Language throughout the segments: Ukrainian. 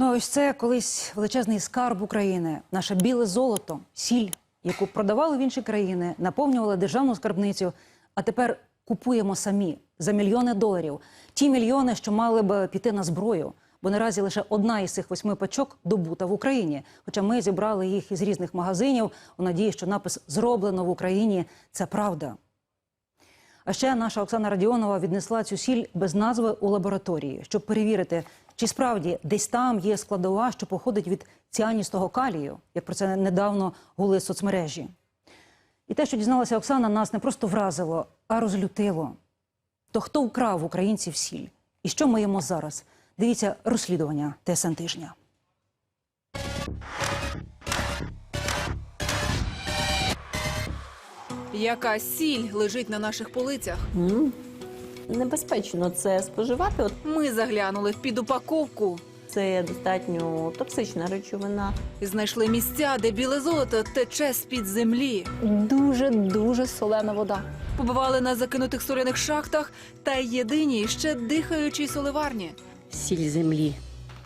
Ну, ось це колись величезний скарб України, наше біле золото, сіль, яку продавали в інші країни, наповнювали державну скарбницю. А тепер купуємо самі за мільйони доларів. Ті мільйони, що мали б піти на зброю. Бо наразі лише одна із цих восьми пачок добута в Україні. Хоча ми зібрали їх із різних магазинів у надії, що напис зроблено в Україні це правда. А ще наша Оксана Радіонова віднесла цю сіль без назви у лабораторії, щоб перевірити, чи справді десь там є складова, що походить від ціаністого калію, як про це недавно гули соцмережі. І те, що дізналася Оксана, нас не просто вразило, а розлютило. То хто вкрав українців сіль? І що маємо зараз? Дивіться розслідування ТСН тижня. Яка сіль лежить на наших полицях? М, Небезпечно це споживати. От Ми заглянули в підупаковку це достатньо токсична речовина. знайшли місця, де біле золото тече з-під землі. дуже дуже солена вода. Побували на закинутих соляних шахтах та єдиній ще дихаючій соливарні. сіль землі.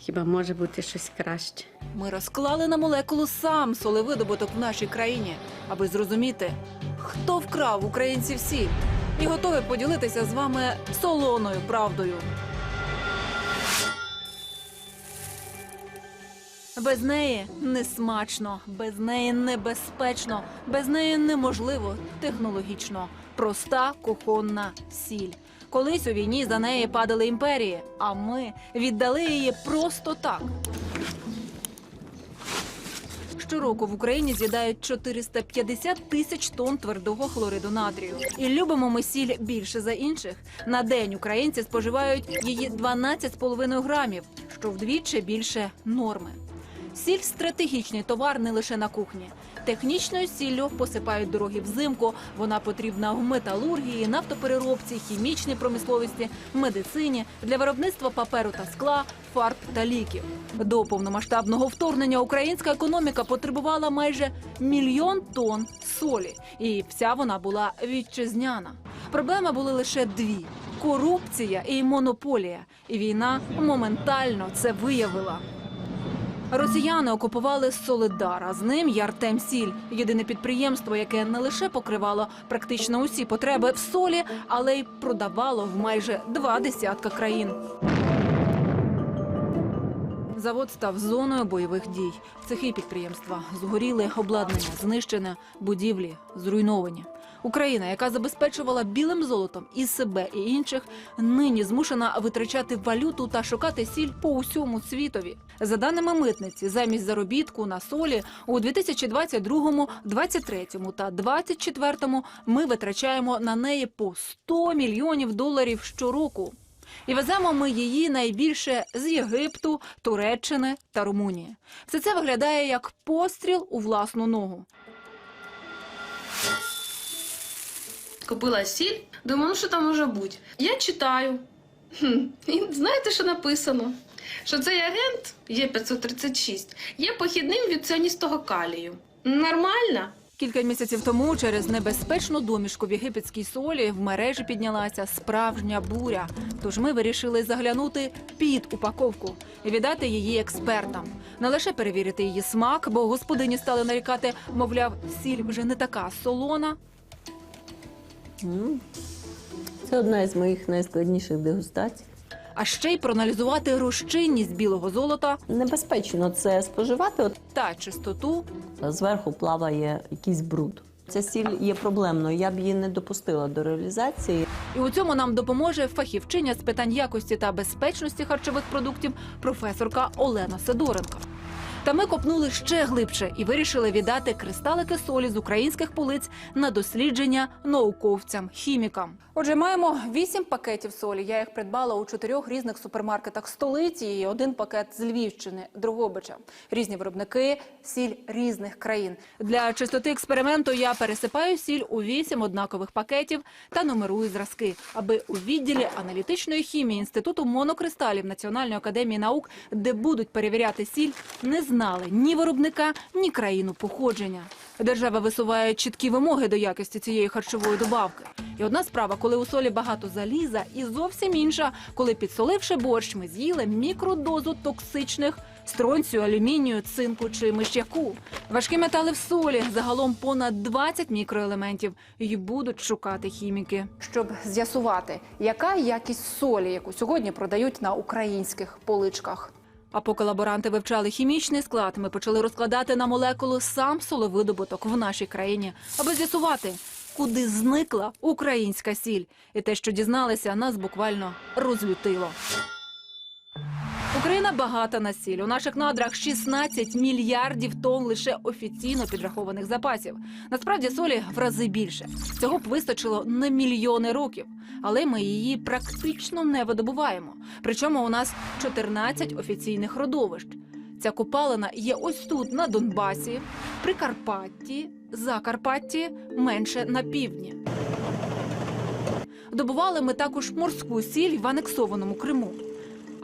Хіба може бути щось краще? Ми розклали на молекулу сам солевидобуток в нашій країні, аби зрозуміти, хто вкрав українців сіль, і готові поділитися з вами солоною правдою. Без неї не смачно, без неї небезпечно, без неї неможливо технологічно. Проста кухонна сіль. Колись у війні за неї падали імперії, а ми віддали її просто так. Щороку в Україні з'їдають 450 тисяч тонн твердого хлориду натрію. І любимо ми сіль більше за інших. На день українці споживають її 12,5 грамів, що вдвічі більше норми. Сіль стратегічний товар не лише на кухні. Технічною сіллю посипають дороги взимку. Вона потрібна в металургії, нафтопереробці, хімічній промисловості, медицині, для виробництва паперу та скла, фарб та ліків. До повномасштабного вторгнення українська економіка потребувала майже мільйон тонн солі, і вся вона була вітчизняна. Проблеми були лише дві: корупція і монополія. І війна моментально це виявила. Росіяни окупували Солидар, а з ним і Артем Сіль, єдине підприємство, яке не лише покривало практично усі потреби в солі, але й продавало в майже два десятка країн. Завод став зоною бойових дій. Цехи підприємства згоріли, обладнання знищене, будівлі зруйновані. Україна, яка забезпечувала білим золотом і себе, і інших, нині змушена витрачати валюту та шукати сіль по усьому світові. За даними митниці, замість заробітку на солі у 2022, 23 та 24 ми витрачаємо на неї по 100 мільйонів доларів щороку. І веземо ми її найбільше з Єгипту, Туреччини та Румунії. Все це виглядає як постріл у власну ногу. Купила сіль, думаю, ну що там може бути. Я читаю. І знаєте, що написано? Що цей агент Є536 є похідним від ціаністого калію. Нормально? Кілька місяців тому через небезпечну домішку в єгипетській солі в мережі піднялася справжня буря. Тож ми вирішили заглянути під упаковку і віддати її експертам. Не лише перевірити її смак, бо господині стали нарікати, мовляв, сіль вже не така солона. Це одна із моїх найскладніших дегустацій. А ще й проаналізувати розчинність білого золота Небезпечно це споживати. Та чистоту зверху плаває якийсь бруд. Ця сіль є проблемною. Я б її не допустила до реалізації. І у цьому нам допоможе фахівчиня з питань якості та безпечності харчових продуктів професорка Олена Сидоренко. Та ми копнули ще глибше і вирішили віддати кристалики солі з українських полиць на дослідження науковцям-хімікам. Отже, маємо вісім пакетів солі. Я їх придбала у чотирьох різних супермаркетах столиці і один пакет з Львівщини, Дрогобича. Різні виробники, сіль різних країн. Для чистоти експерименту я пересипаю сіль у вісім однакових пакетів та нумерую зразки, аби у відділі аналітичної хімії інституту монокристалів Національної академії наук, де будуть перевіряти сіль, не знали ні виробника, ні країну походження. Держава висуває чіткі вимоги до якості цієї харчової добавки. І одна справа, коли у солі багато заліза, і зовсім інша, коли підсоливши борщ, ми з'їли мікродозу токсичних стронцію, алюмінію, цинку чи миш'яку. Важкі метали в солі, загалом понад 20 мікроелементів. І будуть шукати хіміки. Щоб з'ясувати, яка якість солі, яку сьогодні продають на українських поличках. А поки лаборанти вивчали хімічний склад, ми почали розкладати на молекули сам соловидобуток в нашій країні, аби з'ясувати, куди зникла українська сіль. І те, що дізналися, нас буквально розлютило. Україна багата на сіль. У наших надрах 16 мільярдів тонн лише офіційно підрахованих запасів. Насправді солі в рази більше. Цього б вистачило на мільйони років, але ми її практично не видобуваємо. Причому у нас 14 офіційних родовищ. Ця копалина є ось тут, на Донбасі, Прикарпатті, Закарпатті, менше на півдні. Добували ми також морську сіль в анексованому Криму.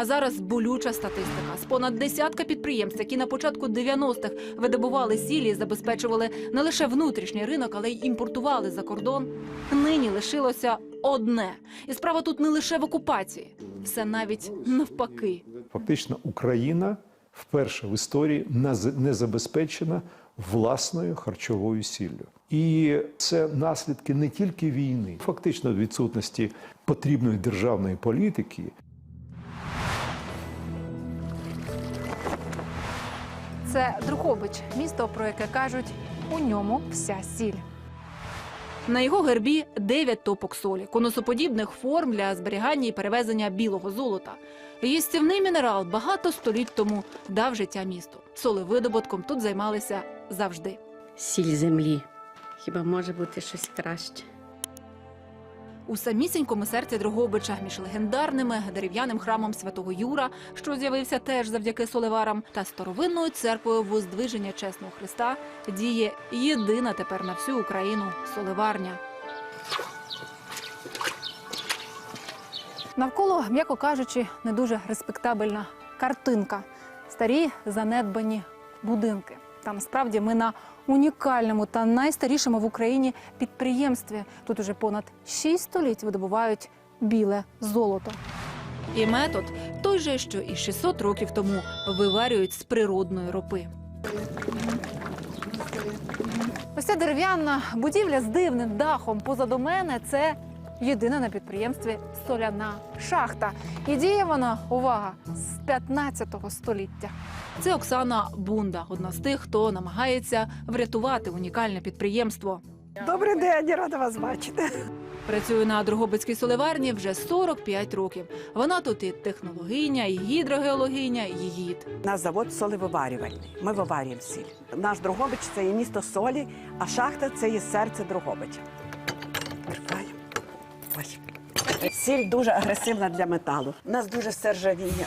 А зараз болюча статистика. З понад десятка підприємств, які на початку 90-х видобували сілі забезпечували не лише внутрішній ринок, але й імпортували за кордон. Нині лишилося одне. І справа тут не лише в окупації, все навіть навпаки. Фактично, Україна вперше в історії не забезпечена власною харчовою сіллю. І це наслідки не тільки війни, фактично відсутності потрібної державної політики. Це Друхобич, місто, про яке кажуть, у ньому вся сіль. На його гербі 9 топок солі, конусоподібних форм для зберігання і перевезення білого золота. Їстівний мінерал багато століть тому дав життя місту. Солевидобутком тут займалися завжди. Сіль землі. Хіба може бути щось краще? У самісінькому серці Дрогобича між легендарними дерев'яним храмом святого Юра, що з'явився теж завдяки соливарам, та старовинною церквою Воздвиження Чесного Христа діє єдина тепер на всю Україну соливарня. Навколо, м'яко кажучи, не дуже респектабельна картинка. Старі занедбані будинки. Та насправді ми на унікальному та найстарішому в Україні підприємстві. Тут уже понад 6 століть видобувають біле золото. І метод той же, що і 600 років тому виварюють з природної ропи. Ось ця дерев'яна будівля з дивним дахом позаду мене це єдина на підприємстві соляна шахта. І діє вона, увага, з 15 століття. Це Оксана Бунда, одна з тих, хто намагається врятувати унікальне підприємство. Добрий день, рада вас бачити. Працює на Дрогобицькій соливарні вже 45 років. Вона тут і технологиня, і гідрогеологиня, і гід. Наш завод солевиварювальний. Ми виварюємо сіль. Наш Дрогобич це є місто солі, а шахта це є серце Дрогобича. Відкриваємо. Ой. Сіль дуже агресивна для металу. У нас дуже все ржавіє.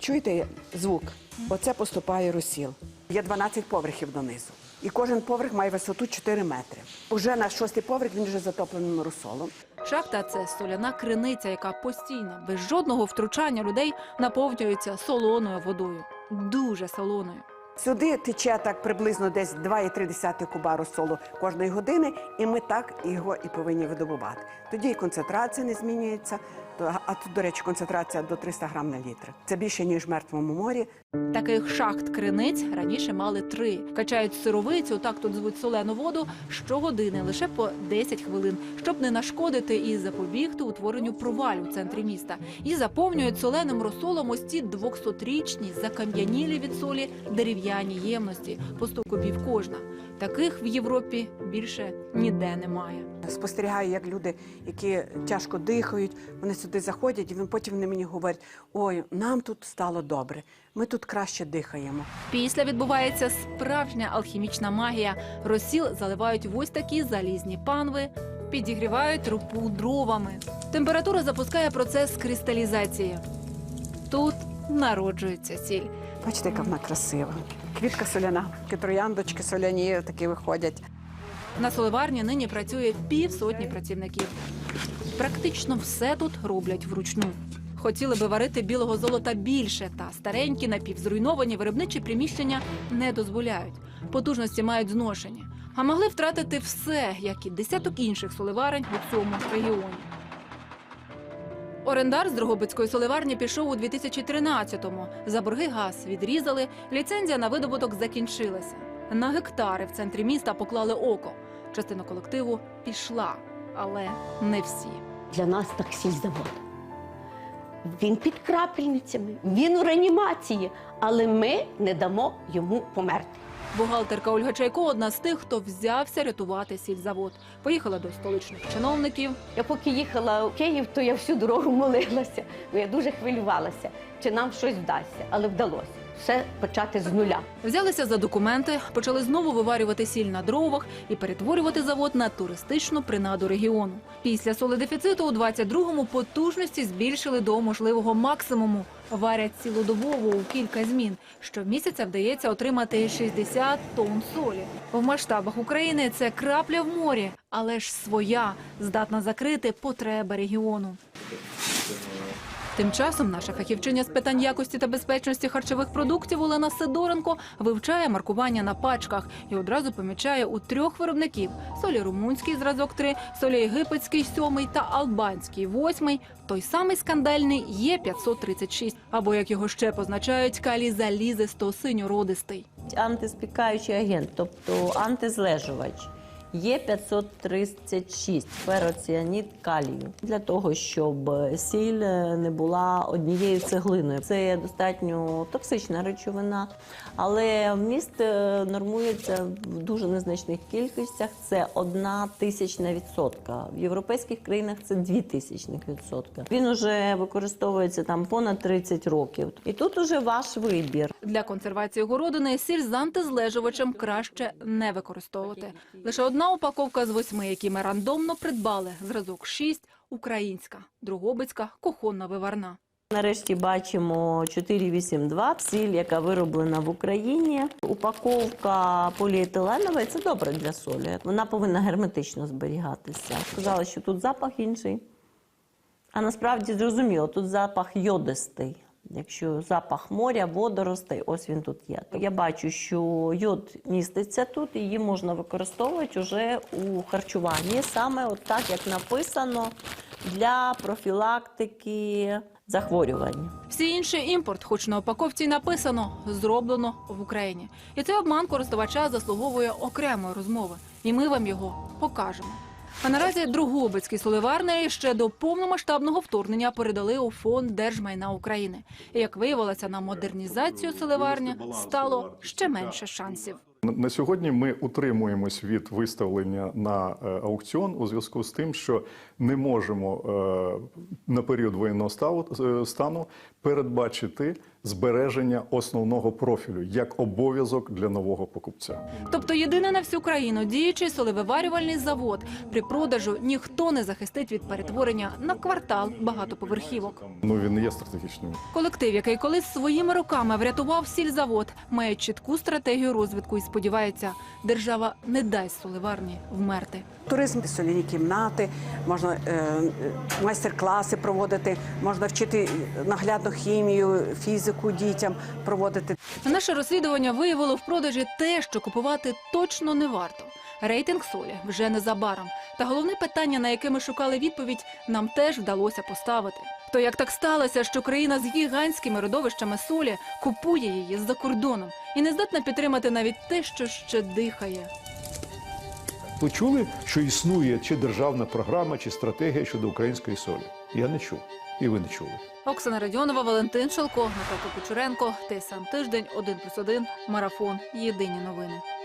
Чуєте звук? Оце поступає розсіл. Є 12 поверхів донизу. І кожен поверх має висоту 4 метри. Уже на шостий поверх він вже затоплений розсолом. Шахта це соляна криниця, яка постійно, без жодного втручання людей наповнюється солоною водою. Дуже солоною. Сюди тече так приблизно десь 2,3 куба розсолу кожної години, і ми так його і повинні видобувати. Тоді і концентрація не змінюється. А тут, до речі, концентрація до 300 грам на літр. Це більше ніж в мертвому морі. Таких шахт криниць раніше мали три. Качають сировицю, так тут звуть солену воду, щогодини лише по 10 хвилин, щоб не нашкодити і запобігти утворенню провалю в центрі міста. І заповнюють соленим розсолом ось ці 200-річні, закам'янілі від солі дерев'яні ємності, по 100 кубів кожна. Таких в Європі більше ніде немає. Спостерігаю, як люди, які тяжко дихають, вони сюди заходять, і він потім вони мені говорять: ой, нам тут стало добре, ми тут краще дихаємо. Після відбувається справжня алхімічна магія. Розсіл заливають в ось такі залізні панви, підігрівають рупу дровами. Температура запускає процес кристалізації. Тут народжується сіль. Бачите, яка вона красива. Квітка соляна, трояндочки соляні такі виходять. На соливарні нині працює півсотні працівників. Практично все тут роблять вручну. Хотіли би варити білого золота більше, та старенькі напівзруйновані виробничі приміщення не дозволяють. Потужності мають зношені. А могли втратити все, як і десяток інших соливарень у цьому регіоні. Орендар з Дрогобицької соливарні пішов у 2013-му. За борги газ відрізали, ліцензія на видобуток закінчилася. На гектари в центрі міста поклали око. Частина колективу пішла, але не всі. Для нас таксі завод. Він під крапельницями, він у реанімації, але ми не дамо йому померти. Бухгалтерка Ольга Чайко одна з тих, хто взявся рятувати сільзавод. Поїхала до столичних чиновників. Я поки їхала у Київ, то я всю дорогу молилася, бо я дуже хвилювалася, чи нам щось вдасться, але вдалося все почати з нуля. Взялися за документи, почали знову виварювати сіль на дровах і перетворювати завод на туристичну принаду регіону. Після соледефіциту у 22-му потужності збільшили до можливого максимуму. Варять цілодобово у кілька змін. Щомісяця вдається отримати 60 тонн солі. В масштабах України це крапля в морі, але ж своя, здатна закрити потреби регіону. Тим часом наша фахівчиня з питань якості та безпечності харчових продуктів Олена Сидоренко вивчає маркування на пачках і одразу помічає у трьох виробників: солі румунський зразок 3, солі єгипетський 7 та албанський 8, той самий скандальний є 536, або як його ще позначають, калій залізисто синьородистий. Антиспікаючий агент, тобто антизлежувач. Є 536 фероціанід калію для того, щоб сіль не була однією цеглиною. Це достатньо токсична речовина, але вміст е, нормується в дуже незначних кількостях. Це одна тисячна відсотка. В європейських країнах це дві тисячних відсотка. Він уже використовується там понад 30 років. І тут уже ваш вибір. Для консервації городини сіль з антизлежувачем краще не використовувати. Лише одна упаковка з восьми, які ми рандомно придбали. Зразок 6 – українська, Другобицька, кухонна виварна. Нарешті бачимо 482 сіль, яка вироблена в Україні. Упаковка поліетиленова, це добре для солі. Вона повинна герметично зберігатися. Сказали, що тут запах інший. А насправді зрозуміло, тут запах йодистий. Якщо запах моря, водоростей, ось він тут є. Я бачу, що йод міститься тут, і її можна використовувати вже у харчуванні, саме от так, як написано, для профілактики захворювань. Всі інші імпорт, хоч на упаковці написано, зроблено в Україні. І цей обман користувача заслуговує окремої розмови. І ми вам його покажемо. А наразі Другобицький соливарний ще до повномасштабного вторгнення передали у фонд держмайна України. І як виявилося, на модернізацію соливарні стало ще менше шансів. На- сьогодні ми утримуємось від виставлення на е, аукціон у зв'язку з тим, що не можемо е, на період воєнного е, стану передбачити збереження основного профілю як обов'язок для нового покупця. Тобто єдине на всю країну діючий солевиварювальний завод. При продажу ніхто не захистить від перетворення на квартал багатоповерхівок. Ну він не є стратегічним. Колектив, який колись своїми руками врятував сільзавод, має чітку стратегію розвитку і сподівається, держава не дасть соливарні вмерти. Туризм, соляні кімнати, можна е, е, майстер-класи проводити, можна вчити наглядну хімію, фізику дітям проводити. Наше розслідування виявило в продажі те, що купувати точно не варто. Рейтинг солі вже незабаром. Та головне питання, на яке ми шукали відповідь, нам теж вдалося поставити. То як так сталося, що країна з гігантськими родовищами солі купує її з-за кордоном і не здатна підтримати навіть те, що ще дихає. Ви чули, що існує чи державна програма, чи стратегія щодо української солі? Я не чув. І ви не чули. Оксана Радіонова, Валентин Шелко, Наталка Кучеренко, сам Тиждень, 1+,1, Марафон. Єдині новини.